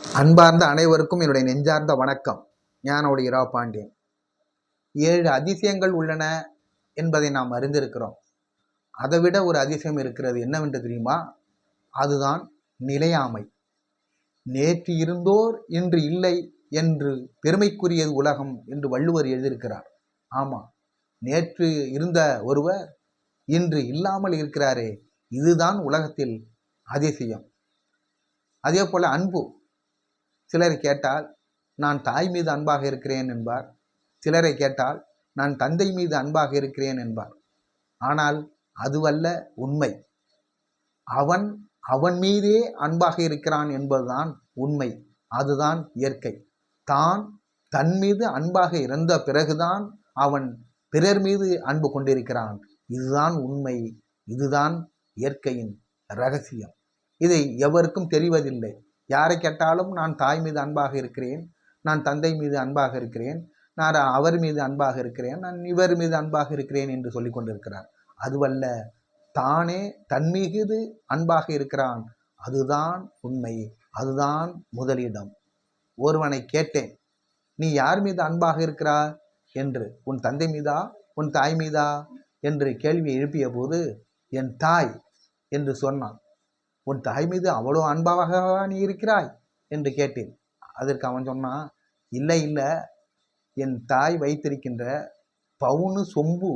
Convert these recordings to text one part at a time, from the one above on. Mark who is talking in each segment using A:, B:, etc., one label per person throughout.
A: அன்பார்ந்த அனைவருக்கும் என்னுடைய நெஞ்சார்ந்த வணக்கம். ஞானோடைய இரா பாண்டியன். ஏழு அதிசயங்கள் உள்ளன என்பதை நாம் அறிந்திருக்கிறோம். அதை விட ஒரு அதிசயம் இருக்கிறது என்னவென்று தெரியுமா? அதுதான் நிலையாமை. நேற்று இருந்தோர் இன்று இல்லை என்று பெருமைக்குரியது உலகம் என்று வள்ளுவர் எழுதியிருக்கிறார். ஆமாம் நேற்று இருந்த ஒருவர் இன்று இல்லாமல் இருக்கிறாரே. இதுதான் உலகத்தில் அதிசயம். அதே போல் அன்பு. சிலர் கேட்டால் நான் தாய் மீது அன்பாக இருக்கிறேன் என்பார். சிலரை கேட்டால் நான் தந்தை மீது அன்பாக இருக்கிறேன் என்பார். ஆனால் அதுவல்ல உண்மை. அவன் அவன் மீதே அன்பாக இருக்கிறான் என்பதுதான் உண்மை. அதுதான் இயற்கை. தான் தன் மீது அன்பாக இருந்த பிறகுதான் அவன் பிறர் மீது அன்பு கொண்டிருக்கிறான். இதுதான் உண்மை. இதுதான் இயற்கையின் ரகசியம். இதை எவருக்கும் தெரிவதில்லை. யாரை கேட்டாலும் நான் தாய் மீது அன்பாக இருக்கிறேன் நான் தந்தை மீது அன்பாக இருக்கிறேன் நான் அவர் மீது அன்பாக இருக்கிறேன் நான் இவர் மீது அன்பாக இருக்கிறேன் என்று சொல்லி கொண்டிருக்கிறார். அதுவல்ல தானே தன் மீது அன்பாக இருக்கிறான். அதுதான் உண்மை அதுதான் முதலிடம். ஒருவனை கேட்டேன் நீ யார் மீது அன்பாக இருக்கிறா என்று உன் தந்தை மீதா? உன் தாய் மீதா? என்று கேள்வி எழுப்பிய போது என் தாய் என்று சொன்னான். உன் தாய் மீது அவ்வளோ அன்பாக நீ இருக்கிறாய்? என்று கேட்டேன். அதற்கு அவன் சொன்னான் இல்லை இல்லை. என் தாய் வைத்திருக்கின்ற பவுனு சொம்பு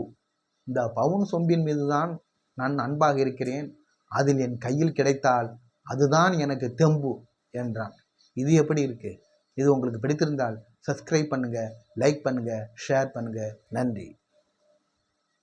A: இந்த பவுன் சொம்பின் மீது தான் நான் அன்பாக இருக்கிறேன். அதில் என் கையில் கிடைத்தால் அதுதான் எனக்கு தெம்பு என்றான். இது எப்படி இருக்கு? இது உங்களுக்கு பிடித்திருந்தால் சப்ஸ்கிரைப் பண்ணுங்கள் லைக் பண்ணுங்கள் ஷேர் பண்ணுங்கள் நன்றி.